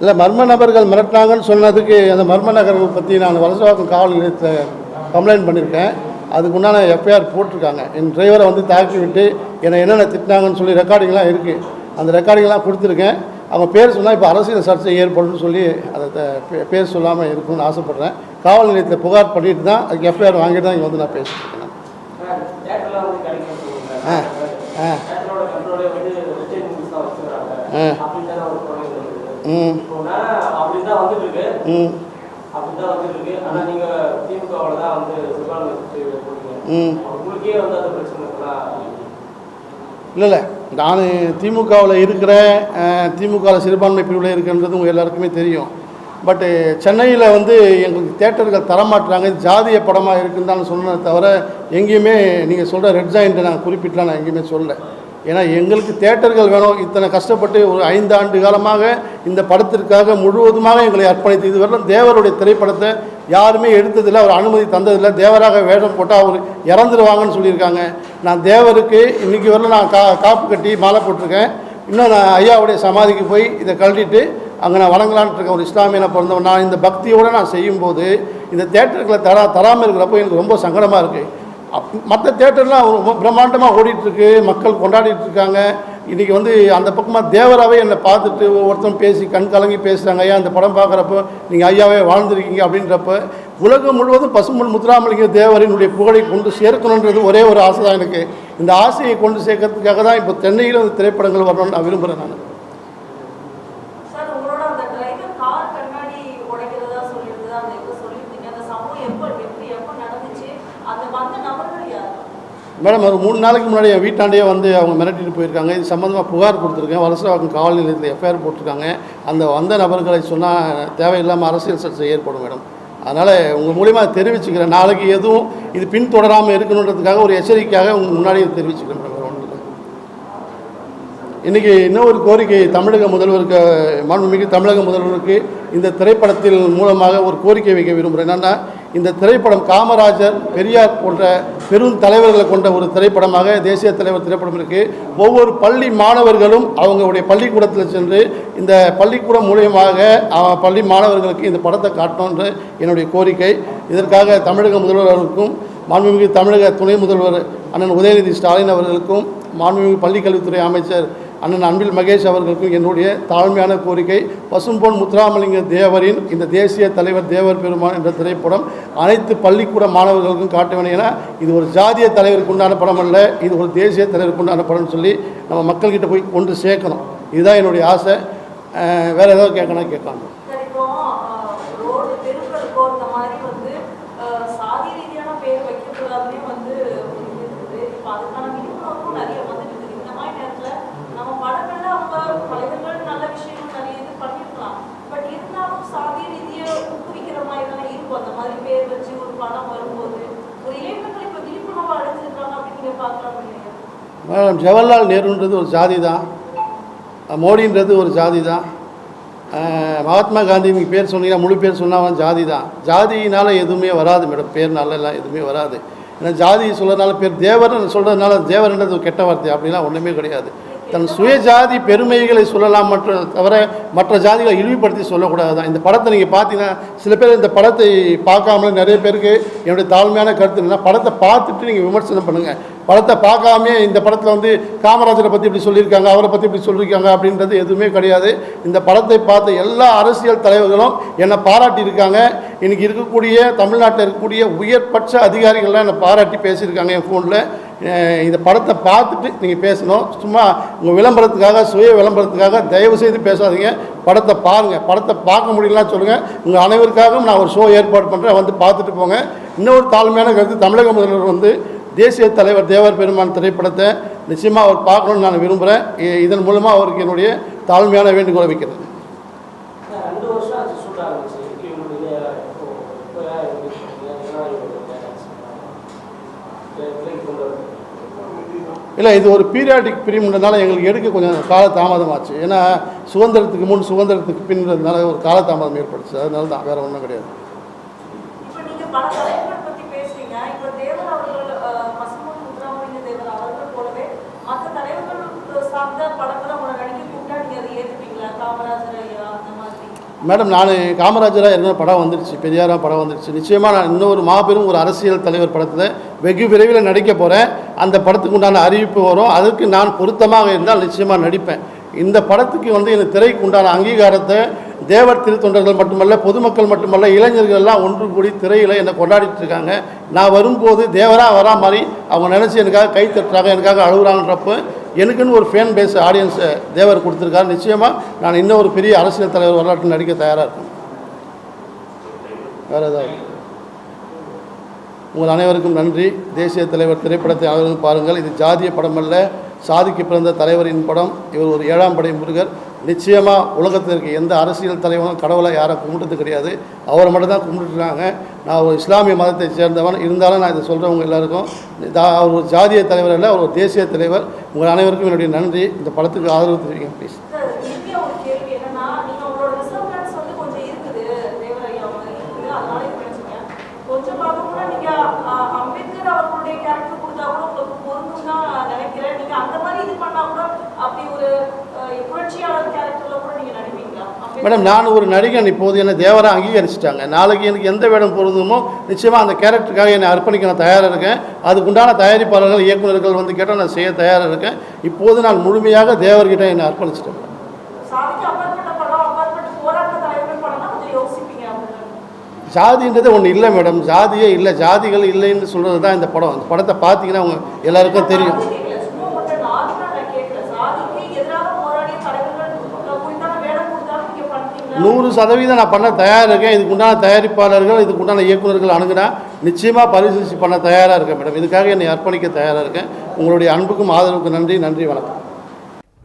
இல்லை மர்ம நபர்கள் மிரட்டினாங்கன்னு சொன்னதுக்கு அந்த மர்ம நகர்கள் பற்றி நான் வலசவாக்கம் காவல் நிலையத்தில் கம்ப்ளைண்ட் பண்ணியிருக்கேன் அதுக்கு உண்டான எஃப்ஐஆர் போட்டிருக்காங்க. என் டிரைவரை வந்து தாக்கி விட்டு என்னை என்னென்ன திட்டினாங்கன்னு சொல்லி ரெக்கார்டிங்லாம் இருக்குது அந்த ரெக்கார்டிங்லாம் கொடுத்துருக்கேன். அவங்க பேர் சொன்னால் இப்போ அரசியல் சர்ச்சை ஏற்படும்னு சொல்லி அதை பேர் சொல்லாமல் இருக்கணும்னு ஆசைப்பட்றேன். காவல் நிலையத்தில் புகார் பண்ணிட்டு தான் அதுக்கு எஃப்ஐஆர் வாங்கிட்டு தான் இங்கே வந்து நான் பேசிட்டு இருக்கேன். ஆ தேட்டரோட கண்ட்ரோலே வந்து ரிட்டைன் மூவிஸ் தான் வச்சுக்கிறாங்க ஆ. அப்படின்னு தானே ஒரு குறை இருக்குது ம் இப்போ நான் அப்படி தான் வந்துட்டு இருக்கு ம் அப்படி தான் வந்துட்டு இருக்கு ஆனால் நீங்க திமுகவில் தான் வந்து சிறுபான்மை ம். இருக்கலாம் இல்லை இல்லை. நான் திமுகவில் இருக்கிறேன் திமுகவில் சிறுபான்மை பிரிவில் இருக்கிறன்றது உங்கள் எல்லாருக்குமே தெரியும். பட்டு சென்னையில் வந்து எங்களுக்கு தேட்டர்கள் தரமாட்டுறாங்க ஜாதிய படமாக இருக்குன்னு தான் சொன்னதை தவிர எங்கேயுமே நீங்கள் சொல்கிற ரெட் ஜாயிண்ட்டை நான் குறிப்பிட்டலாம் நான் எங்கேயுமே சொல்லலை. ஏன்னா எங்களுக்கு தேட்டர்கள் வேணும். இத்தனை கஷ்டப்பட்டு ஒரு ஐந்து ஆண்டு காலமாக இந்த படத்திற்காக முழுவதுமாக எங்களை அர்ப்பணித்து இதுவரையிலும் தேவருடைய திரைப்படத்தை யாருமே எடுத்ததில்லை அவர் அனுமதி தந்ததில்லை. தேவராக வேடம் போட்டால் அவர் இறந்துருவாங்கன்னு சொல்லியிருக்காங்க. நான் தேவருக்கு இன்றைக்கி வரல நான் கா காப்பு கட்டி மாலை போட்டிருக்கேன். இன்னும் நான் ஐயாவுடைய சமாதிக்கு போய் இதை கழட்டிட்டு அங்கே நான் வழங்கலான்ட்டு இருக்கேன். ஒரு இஸ்லாமியனை பிறந்தவன். நான் இந்த பக்தியோடு நான் செய்யும்போது இந்த தேட்டர்களை தரா தராமல் இருக்கிறப்போ எனக்கு ரொம்ப சங்கடமாக இருக்குது அப் மற்ற தேட்டர்லாம் பிரம்மாண்டமாக ஓடிட்டுருக்கு மக்கள் கொண்டாடிட்டு இருக்காங்க இன்றைக்கி வந்து அந்த பக்கமாக தேவராகவே என்னை பார்த்துட்டு ஒவ்வொருத்தரும் பேசி கண் கலங்கி பேசுகிறாங்க ஐயா அந்த படம் பார்க்குறப்போ நீங்கள் ஐயாவே வாழ்ந்துருக்கீங்க அப்படின்றப்ப உலகம் முழுவதும் பசும்பொன் முத்துராமலிங்க தேவரினுடைய புகழை கொண்டு சேர்க்கணுன்றது ஒரே ஒரு ஆசை தான் எனக்கு. இந்த ஆசையை கொண்டு சேர்க்கறதுக்காக தான் இப்போ சென்னையில் வந்து திரைப்படங்கள் வரணும்னு நான் விரும்புகிறேன் நான். அந்த மேடம் ஒரு மூணு நாளைக்கு முன்னாடி என் வீட்டாண்டே வந்து அவங்க மிரட்டிட்டு போயிருக்காங்க. இது சம்மந்தமாக புகார் கொடுத்துருக்கேன். வலசவாக்கம் காவல் நிலையத்தில் எஃப்ஐஆர் போட்டிருக்காங்க. அந்த வந்த நபர்களை சொன்னால் தேவையில்லாமல் அரசியல் சர்ச்சை ஏற்படும் மேடம். அதனால் உங்கள் மூலிமா தெரிவிச்சுக்கிறேன். நாளைக்கு எதுவும் இது பின்தொடராமல் இருக்கணுன்றதுக்காக ஒரு எச்சரிக்கையாக உங்கள் முன்னாடியே தெரிவிச்சுக்கிறேன் மேடம். வேற இல்லை. இன்றைக்கி இன்னொரு கோரிக்கை தமிழக முதல்வருக்கு மாண்புமிகு தமிழக முதல்வருக்கு இந்த திரைப்படத்தில் மூலமாக ஒரு கோரிக்கை வைக்க விரும்புகிறேன் என்னென்னா இந்த திரைப்படம் காமராஜர் பெரியார் போன்ற பெரும் தலைவர்களை கொண்ட ஒரு திரைப்படமாக தேசிய தலைவர் திரைப்படம் இருக்குது ஒவ்வொரு பள்ளி மாணவர்களும் அவங்களுடைய பள்ளிக்கூடத்தில் சென்று இந்த பள்ளிக்கூடம் மூலியமாக பள்ளி மாணவர்களுக்கு இந்த படத்தை காட்டணுன்ற என்னுடைய கோரிக்கை. இதற்காக தமிழக முதல்வர் அவர்களுக்கும் மாண்புமிகு தமிழக துணை முதல்வர் அண்ணன் உதயநிதி ஸ்டாலின் அவர்களுக்கும் மாண்புமிகு பள்ளிக்கல்வித்துறை அமைச்சர் அண்ணன் அன்பில் மகேஷ் அவர்களுக்கும் என்னுடைய தாழ்மையான கோரிக்கை பசும்பொன் முத்துராமலிங்க தேவரின் இந்த தேசிய தலைவர் தேவர் பெருமான் என்ற திரைப்படம் அனைத்து பள்ளிக்கூட மாணவர்களுக்கும் காட்ட வேண்டும் என இது ஒரு ஜாதிய தலைவருக்கு உண்டான படம் அல்ல இது ஒரு தேசிய தலைவருக்கு உண்டான படம்னு சொல்லி நம்ம மக்கள்கிட்ட போய் கொண்டு சேர்க்கணும். இதுதான் என்னுடைய ஆசை. வேறு ஏதாவது கேட்கணும் கேட்கலாம் சார் இப்போ அஹ், ரோடு தெருக்கள் போகிற மாதிரி வந்து அஹ், சாதி ரீதியான பேர் வைக்கக்கூடாதுன்னே வந்து ஒரு இது இருக்குது இப்போ அதுக்கான விழிப்புணர்வும் நிறைய வந்துட்டு இருக்குது இந்த மாதிரி நேரத்தில் நம்ம படங்கள்ல அவங்க தலைவர்கள் நல்ல விஷயங்கள் நிறைய இது பண்ணியிருக்கலாம் பட் இருந்தாலும் சாதி ரீதியை ஊக்குவிக்கிற மாதிரி தானே இருக்கும் அந்த மாதிரி பேர் வச்சு ஒரு படம் வரும்போது ஒரு இளைஞர்கள் இப்போ விழிப்புணர்வு அடைஞ்சிருக்காங்க அப்படின்னு நீங்க பார்க்கலாம் இல்லையா மேடம் ஜவஹர்லால் நேருன்றது ஒரு ஜாதி தான் மோடின்றது ஒரு ஜாதி தான் மகாத்மா காந்தி நீங்கள் பேர் சொன்னீங்கன்னா முழு பேர் சொன்னாலும் ஜாதி தான் ஜாதியினால் எதுவுமே வராது மேடம். பேர்னால எல்லாம் எதுவுமே வராது. ஏன்னா ஜாதி சொல்கிறதுனால பேர் தேவர்னு சொல்கிறதுனால தேவர்ன்றது கெட்ட வார்த்தை அப்படிலாம் ஒன்றுமே கிடையாது. தன் சுயஜாதி பெருமைகளை சொல்லலாம் மற்ற தவிர மற்ற ஜாதிகளை இழிவுபடுத்தி சொல்லக்கூடாது தான் இந்த படத்தை நீங்கள் பார்த்தீங்கன்னா சில பேர் இந்த படத்தை பார்க்காமலே நிறைய பேருக்கு என்னுடைய தாழ்மையான கருத்து என்னன்னா படத்தை பார்த்துட்டு நீங்கள் விமர்சனம் பண்ணுங்கள் படத்தை பார்க்காமே இந்த படத்தில் வந்து காமராஜரை பற்றி இப்படி சொல்லியிருக்காங்க அவரை பற்றி இப்படி சொல்லியிருக்காங்க அப்படின்றது எதுவுமே கிடையாது. இந்த படத்தை பார்த்த எல்லா அரசியல் தலைவர்களும் என்னை பாராட்டியிருக்காங்க இன்றைக்கி இருக்கக்கூடிய தமிழ்நாட்டில் இருக்கக்கூடிய உயர்பட்ச அதிகாரிகள்லாம் என்னை பாராட்டி பேசியிருக்காங்க என் ஃபோனில் இந்த படத்தை பார்த்துட்டு நீங்கள் பேசணும். சும்மா உங்கள் விளம்பரத்துக்காக சுய விளம்பரத்துக்காக தயவு செய்து பேசாதீங்க. படத்தை பாருங்கள் படத்தை பார்க்க முடியலன்னா சொல்லுங்கள் உங்கள் அனைவருக்காகவும் நான் ஒரு ஷோ ஏற்பாடு பண்ணுறேன் வந்து பார்த்துட்டு போங்க. இன்னொரு தாழ்மையான கருத்து தமிழக முதல்வர் வந்து தேசிய தலைவர் தேவர் பெருமான் திரைப்படத்தை நிச்சயமாக அவர் பார்க்கணும்னு நான் விரும்புகிறேன் இதன் மூலமாக அவருக்கு என்னுடைய தாழ்மையான வேண்டுகோளை வைக்கிறது Thank you. இல்லை இது ஒரு பீரியாடிக் பிரிவுன்றதுனால எங்களுக்கு எடுக்க கொஞ்சம் கால தாமதமாச்சு. ஏன்னா சுதந்திரத்துக்கு முன் சுதந்திரத்துக்கு பின்றதுனால ஒரு கால தாமதம் ஏற்பட்டுச்சு. அதனால தான் வேறு ஒன்றும் கிடையாது. மேடம் நான் காமராஜராக என்ன படம் வந்துருச்சு. பெரியாரா படம் வந்துருச்சு. நிச்சயமாக நான் இன்னொரு மாபெரும் ஒரு அரசியல் தலைவர் படத்தில் வெகு விரைவில் நடிக்க போகிறேன் அந்த படத்துக்கு உண்டான அறிவிப்பு வரும். அதுக்கு நான் பொருத்தமாக இருந்தால் நிச்சயமாக நடிப்பேன். இந்த படத்துக்கு வந்து இந்த திரைக்கு உண்டான அங்கீகாரத்தை தேவர் திருத்தொண்டர்கள் மட்டுமல்ல பொதுமக்கள் மட்டுமல்ல இளைஞர்கள் எல்லாம் ஒன்று கூடி திரையில் என்னை கொண்டாடிட்டு இருக்காங்க. நான் வரும்போது தேவராக வரா மாதிரி அவங்க நினச்சி எனக்காக கை தட்டுறாங்க எனக்காக அழுகுறாங்கன்றப்போ எனக்குன்னு ஒரு ஃபேன் பேஸ் ஆடியன்ஸை தேவர் கொடுத்துருக்காரு. நிச்சயமாக நான் இன்னும் ஒரு பெரிய அரசியல் தலைவர் வரலாற்றில் நடிக்க தயாராக இருக்கேன் வேறு ஏதாவது? உங்கள் அனைவருக்கும் நன்றி. தேசிய தலைவர் திரைப்படத்தை அனைவரும் பாருங்கள். இது ஜாதிய படம் அல்ல சாதிக்கு பிறந்த தலைவரின் படம். இவர் ஒரு ஏழாம் படை முருகர். நிச்சயமாக உலகத்தில் இருக்க எந்த அரசியல் தலைவரும் கடவுளை யாரும் கும்பிட்டது கிடையாது. அவரை மட்டும் தான் கும்பிட்டுருக்காங்க. நான் ஒரு இஸ்லாமிய மதத்தை சேர்ந்தவன். இருந்தாலும் நான் இதை சொல்கிறவங்க எல்லாருக்கும். அவர் ஒரு ஜாதிய தலைவர் இல்லை அவர் ஒரு தேசிய தலைவர். உங்கள் அனைவருக்கும் என்னுடைய நன்றி. இந்த படத்துக்கு ஆதரவு தெரிவிங்க ப்ளீஸ் சார் இறுதியா ஒரு கேள்வி என்னன்னா நீங்க உங்களோட ரிசர்வ்மெண்ட்ஸ் வந்து கொஞ்சம் இருக்குது தேவர் ஐயா அவங்க இருக்குது அதனால இது பேசுங்க கொஞ்சம் பார்க்க கூட நீங்க அ, அம்பேத்கர் அவர்களுடைய கேரக்டர் கொடுத்தா கூட உங்களுக்கு பொருந்தும் தான் நினைக்கிறேன். நீங்க அந்த மாதிரி இது பண்ணா கூட அப்படி ஒரு புரட்சியாளர் கேரக்டர்ல கூட நீங்க நடிப்பீங்களா? மேடம் நான் ஒரு நடிகன். இப்போது என்னை தேவராக அங்கீகரிச்சிட்டாங்க. நாளைக்கு எனக்கு எந்த வேடம் பொருந்துமோ நிச்சயமாக அந்த கேரக்டருக்காக என்னை அர்ப்பணிக்க நான் தயாராக இருக்கேன். அதுக்குண்டான தயாரிப்பாளர்கள் இயக்குநர்கள் வந்து கேட்டால் நான் செய்ய தயாராக இருக்கேன். இப்போது நான் முழுமையாக தேவர்கிட்ட என்னை அர்ப்பணிச்சிட்டேன் மேடம். சாதிக்கு அப்பாற்பட்ட படம் அப்பாற்பட்ட போராட்ட தலைவர்கள் படம்னா கொஞ்சம் யோசிப்பீங்க அப்படின்னு ஜாதின்றது ஒன்று இல்லை மேடம். ஜாதியே இல்லை. ஜாதிகள் இல்லைன்னு சொல்கிறது தான் இந்த படம். இந்த படத்தை பார்த்தீங்கன்னா அவங்க எல்லாருக்கும் தெரியும். நூறு சதவீதம் நான் பண்ண தயாராக இருக்கேன் இதுக்கு உண்டான தயாரிப்பாளர்கள் இதுக்கு உண்டான இயக்குநர்கள் அணுகுனா நிச்சயமாக பரிசீலித்து பண்ண தயாராக இருக்கேன் மேடம். இதுக்காக என்னை அர்ப்பணிக்க தயாராக இருக்கேன். உங்களுடைய அன்புக்கும் ஆதரவுக்கும் நன்றி. நன்றி. வணக்கம்.